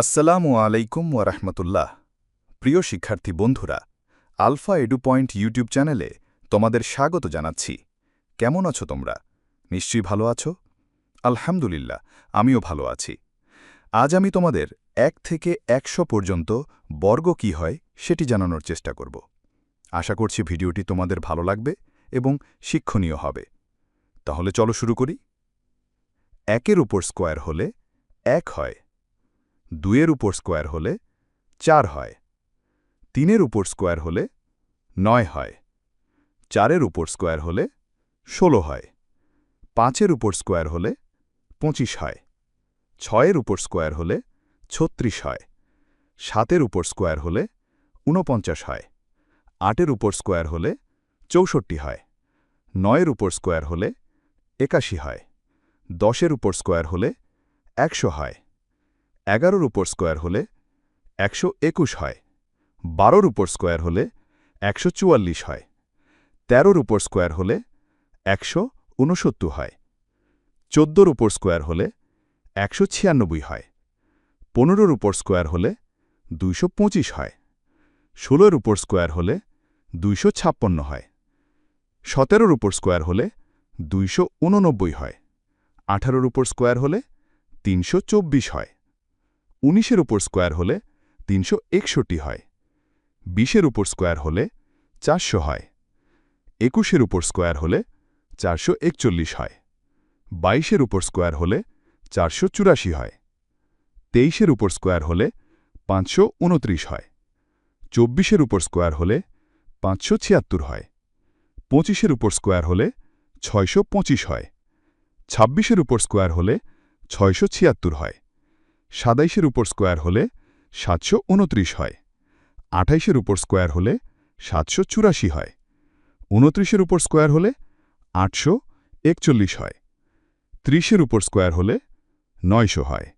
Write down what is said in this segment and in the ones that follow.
আসসালামু আলাইকুম ওয়ারহমতুল্লাহ প্রিয় শিক্ষার্থী বন্ধুরা, আলফা এডু পয়েন্ট ইউটিউব চ্যানেলে তোমাদের স্বাগত জানাচ্ছি। কেমন আছো তোমরা? নিশ্চয়ই ভালো আছো? আলহামদুলিল্লাহ, আমিও ভালো আছি। আজ আমি তোমাদের এক থেকে একশো পর্যন্ত বর্গ কি হয় সেটি জানানোর চেষ্টা করব। আশা করছি ভিডিওটি তোমাদের ভালো লাগবে এবং শিক্ষণীয় হবে। তাহলে চলো শুরু করি। একের উপর স্কোয়ার হলে এক হয় দুইয়ের উপর স্কোয়ার হলে চার হয়। তিনের উপর স্কোয়ার হলে নয় হয়। চারের উপর স্কোয়ার হলে ষোলো হয়। পাঁচের উপর স্কোয়ার হলে পঁচিশ হয়। ছয়ের উপর স্কোয়ার হলে ছত্রিশ হয়। সাতের উপর স্কোয়ার হলে ঊনপঞ্চাশ হয়। আটের উপর স্কোয়ার হলে চৌষট্টি হয়। নয়ের উপর স্কোয়ার হলে একাশি হয়। দশের উপর স্কোয়ার হলে একশো হয়। এগারোর উপর স্কোয়ার হলে একশো একুশ হয় বারোর উপর স্কোয়ার হলে একশো চুয়াল্লিশ হয় তেরোর উপর স্কোয়ার হলে একশো ঊনসত্তর হয় চোদ্দোর উপর স্কোয়ার হলে একশো ছিয়ানব্বই হয় পনেরোর উপর স্কোয়ার হলে দুইশো পঁচিশ হয় ষোলোর উপর স্কোয়ার হলে দুইশো ছাপ্পান্ন হয় সতেরোর উপর স্কোয়ার হলে দুইশো উননব্বই হয় আঠারোর উপর স্কোয়ার হলে তিনশো চব্বিশ হয়। উনিশের উপর স্কোয়ার হলে তিনশো একষট্টি হয়। বিশের উপর স্কোয়ার হলে চারশো হয়। একুশের উপর স্কোয়ার হলে চারশো একচল্লিশ হয়। বাইশের উপর স্কোয়ার হলে চারশো চুরাশি হয়। তেইশের উপর স্কোয়ার হলে পাঁচশো উনত্রিশ হয়। চব্বিশের উপর স্কোয়ার হলে পাঁচশো ছিয়াত্তর হয়। পঁচিশের উপর স্কোয়ার হলে ছয়শো পঁচিশ হয়। ছাব্বিশের উপর স্কোয়ার হলে ছয়শো ছিয়াত্তর হয়। সাতাইশের উপর স্কোয়ার হলে সাতশো উনত্রিশ হয়। আঠাইশের উপর স্কোয়ার হলে সাতশো চুরাশি হয়। উনত্রিশের উপর স্কোয়ার হলে আটশো একচল্লিশ হয়। ত্রিশের উপর স্কোয়ার হলে নয়শো হয়।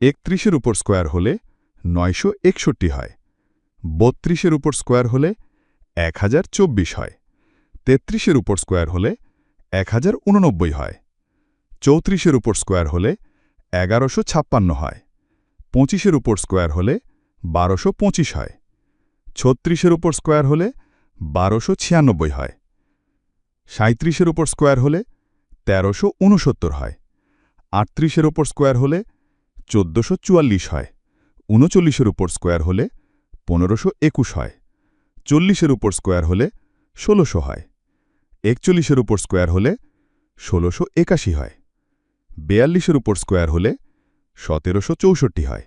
একত্রিশের উপর স্কোয়ার হলে নয়শো একষট্টি হয়। বত্রিশের উপর স্কোয়ার হলে এক হাজার চব্বিশ হয়। তেত্রিশের উপর স্কোয়ার হলে এক হাজার উননব্বই হয়। চৌত্রিশের উপর স্কোয়ার হলে এগারোশো ছাপ্পান্ন হয়। পঁচিশের উপর স্কোয়ার হলে বারোশো পঁচিশ হয়। ছত্রিশের উপর স্কোয়ার হলে বারোশো ছিয়ানব্বই হয়। সাঁত্রিশের উপর স্কোয়ার হলে তেরোশো উনসত্তর হয়। আটত্রিশের উপর স্কোয়ার হলে চোদ্দশো চুয়াল্লিশ হয়। উনচল্লিশের উপর স্কোয়ার হলে পনেরোশো একুশ হয়। চল্লিশের উপর স্কোয়ার হলে ষোলোশো হয়। একচল্লিশের উপর স্কোয়ার হলে ষোলোশো একাশি হয়। বেয়াল্লিশের উপর স্কোয়ার হলে সতেরোশো চৌষট্টি হয়।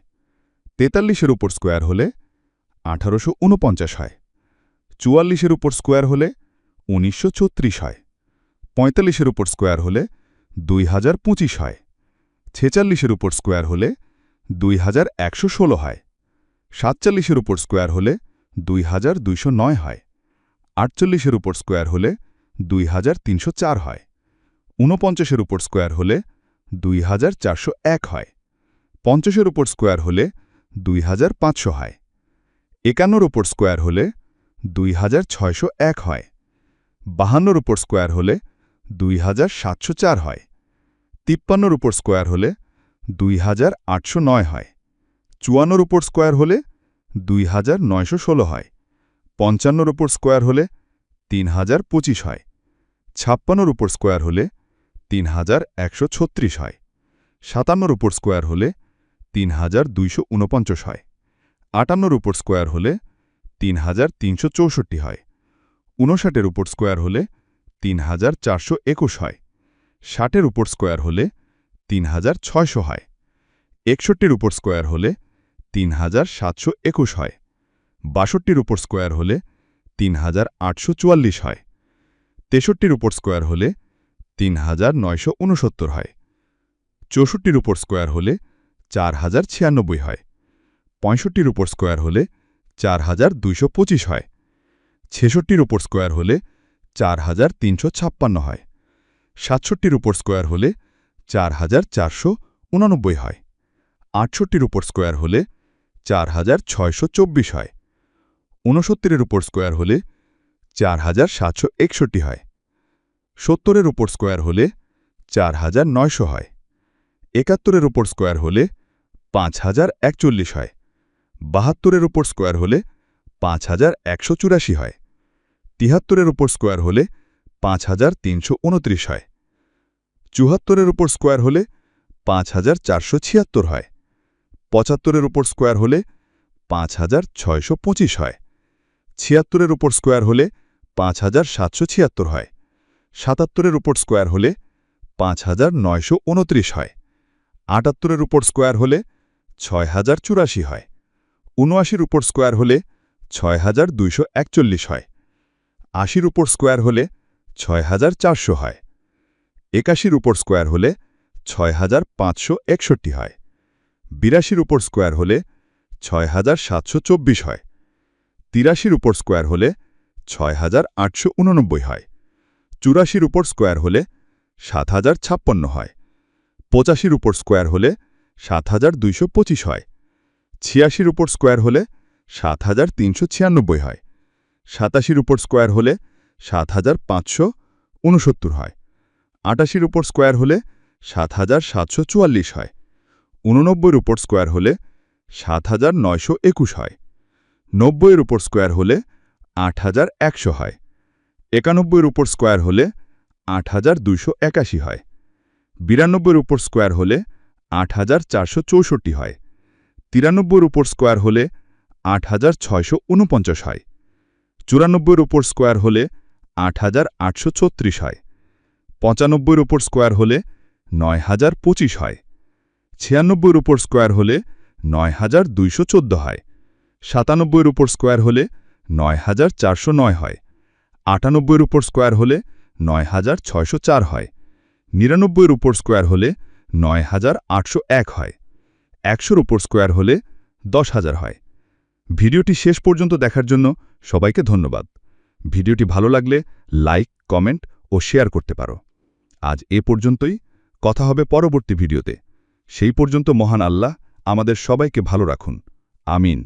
তেতাল্লিশের উপর স্কোয়ার হলে আঠারোশো উনপঞ্চাশ হয়। চুয়াল্লিশের উপর স্কোয়ার হলে উনিশশো চৌত্রিশ হয়। পঁয়তাল্লিশের উপর স্কোয়ার হলে দুই হাজার পঁচিশ হয়। ছেচাল্লিশের উপর স্কোয়ার হলে দুই হাজার একশো ষোলো হয়। সাতচল্লিশের উপর স্কোয়ার হলে দুই হাজার দুইশো নয় হয়। আটচল্লিশের উপর স্কোয়ার হলে দুই হাজার তিনশো চার হয়। ঊনপঞ্চাশের উপর স্কোয়ার হলে দুই হাজার চারশো এক হয়। পঞ্চাশের উপর স্কোয়ার হলে দুই হাজার পাঁচশো হয়। একান্নর উপর স্কোয়ার হলে দুই হাজার ছয়শো এক হয়। বাহান্নর উপর স্কোয়ার হলে দুই হাজার সাতশো চার হয়। তিপ্পান্নর উপর স্কোয়ার হলে দুই হাজার আটশো নয় হয়। চুয়ান্নর উপর স্কোয়ার হলে দুই হাজার নয়শো ষোলো হয়। পঞ্চান্নর উপর স্কোয়ার হলে তিন হাজার পঁচিশ হয়। ছাপ্পান্নর উপর স্কোয়ার হলে তিন হাজার একশো ছত্রিশ হয়। সাতান্নর উপর স্কোয়ার হলে তিন হাজার দুইশো উনপঞ্চাশ হয়। আটান্নর উপর স্কোয়ার হলে তিন হাজার তিনশো চৌষট্টি হয়। ঊনষাটের উপর স্কোয়ার হলে তিন হাজার চারশো একুশ হয়। ষাটের উপর স্কোয়ার হলে তিন হাজার ছয়শো হয়। একষট্টির উপর স্কোয়ার হলে তিন হাজার সাতশো একুশ হয়। বাষট্টির উপর স্কোয়ার হলে তিন হাজার আটশো চুয়াল্লিশ হয়। তেষট্টির উপর স্কোয়ার হলে তিন হাজার নয়শো উনসত্তর হয়। চৌষট্টির উপর স্কোয়ার হলে চার হাজার ছিয়ানব্বই হয়। পঁয়ষট্টির উপর স্কোয়ার হলে চার হাজার দুইশো পঁচিশ হয়। ছেষট্টির উপর স্কোয়ার হলে চার হাজার তিনশো ছাপ্পান্ন হয়। সাতষট্টির উপর স্কোয়ার হলে চার হাজার চারশো উনানব্বই হয়। আটষট্টির উপর স্কোয়ার হলে চার হাজার ছয়শো চব্বিশ হয়। ঊনসত্তরের উপর স্কোয়ার হলে চার হাজার সাতশো একষট্টি হয়। সত্তরের উপর স্কোয়ার হলে চার হাজার নয়শো হয়। একাত্তরের উপর স্কোয়ার হলে পাঁচ হাজার একচল্লিশ হয়। বাহাত্তরের উপর স্কোয়ার হলে পাঁচ হাজার একশো চুরাশি হয়। তিহাত্তরের উপর স্কোয়ার হলে পাঁচ হাজার তিনশো উনত্রিশ হয়। চুহাত্তরের উপর স্কোয়ার হলে পাঁচ হাজার চারশো ছিয়াত্তর হয়। পঁচাত্তরের উপর স্কোয়ার হলে পাঁচ হাজার ছয়শো পঁচিশ হয়। ছিয়াত্তরের উপর স্কোয়ার হলে পাঁচ হাজার সাতশো ছিয়াত্তর হয়। সাতাত্তরের উপর স্কোয়ার হলে পাঁচ হাজার নয়শো উনত্রিশ হয়। আটাত্তরের উপর স্কোয়ার হলে ছয় হাজার চুরাশি হয়। উনআশির উপর স্কোয়ার হলে ছয় হাজার দুইশো একচল্লিশ হয়। আশির উপর স্কোয়ার হলে ছয় হাজার চারশো হয়। একাশির উপর স্কোয়ার হলে ছয় হাজার পাঁচশো একষট্টি হয়। বিরাশির উপর স্কোয়ার হলে ছয় হাজার সাতশো চব্বিশ হয়। তিরাশির উপর স্কোয়ার হলে ছয় হাজার আটশো উননব্বই হয়। চুরাশির উপর স্কোয়ার হলে সাত হাজার ছাপ্পান্ন হয়। পঁচাশির উপর স্কোয়ার হলে সাত হাজার দুইশো পঁচিশ হয়। ছিয়াশির উপর স্কোয়ার হলে সাত হাজার তিনশো ছিয়ানব্বই হয়। সাতাশির উপর স্কোয়ার হলে সাত হাজার পাঁচশো উনসত্তর হয়। আটাশির উপর স্কোয়ার হলে সাত হাজার সাতশো চুয়াল্লিশ হয়। উননব্বইয়ের উপর স্কোয়ার হলে সাত হাজার নয়শো একুশ হয়। নব্বইয়ের উপর স্কোয়ার হলে আট হাজার একশো হয়। একানব্বইয়ের উপর স্কোয়ার হলে আট হাজার দুইশো একাশি হয়। বিরানব্বইয়ের উপর স্কোয়ার হলে আট হাজার চারশো চৌষট্টি হয়। তিরানব্বইয়ের উপর স্কোয়ার হলে আট হাজার ছয়শো উনপঞ্চাশ হয়। চুরানব্বইয়ের উপর স্কোয়ার হলে আট হাজার আটশো ছত্রিশ হয়। পঁচানব্বইয়ের উপর স্কোয়ার হলে নয় হাজার পঁচিশ হয়। ছিয়ানব্বইয়ের উপর স্কোয়ার হলে নয় হাজার দুইশো চোদ্দ হয়। সাতানব্বইয়ের উপর স্কোয়ার হলে নয় হাজার চারশো নয় হয়। আটানব্বইয়ের উপর স্কোয়ার হলে নয় হাজার ছয়শো চার হয়। নিরানব্বইয়ের উপর স্কোয়ার হলে নয় হাজার আটশো এক হয়। একশোর উপর স্কোয়ার হলে দশ হাজার হয়। ভিডিওটি শেষ পর্যন্ত দেখার জন্য সবাইকে ধন্যবাদ। ভিডিওটি ভালো লাগলে লাইক, কমেন্ট ও শেয়ার করতে পারো। আজ এ পর্যন্তই। কথা হবে পরবর্তী ভিডিওতে। সেই পর্যন্ত মহান আল্লাহ আমাদের সবাইকে ভালো রাখুন। আমিন।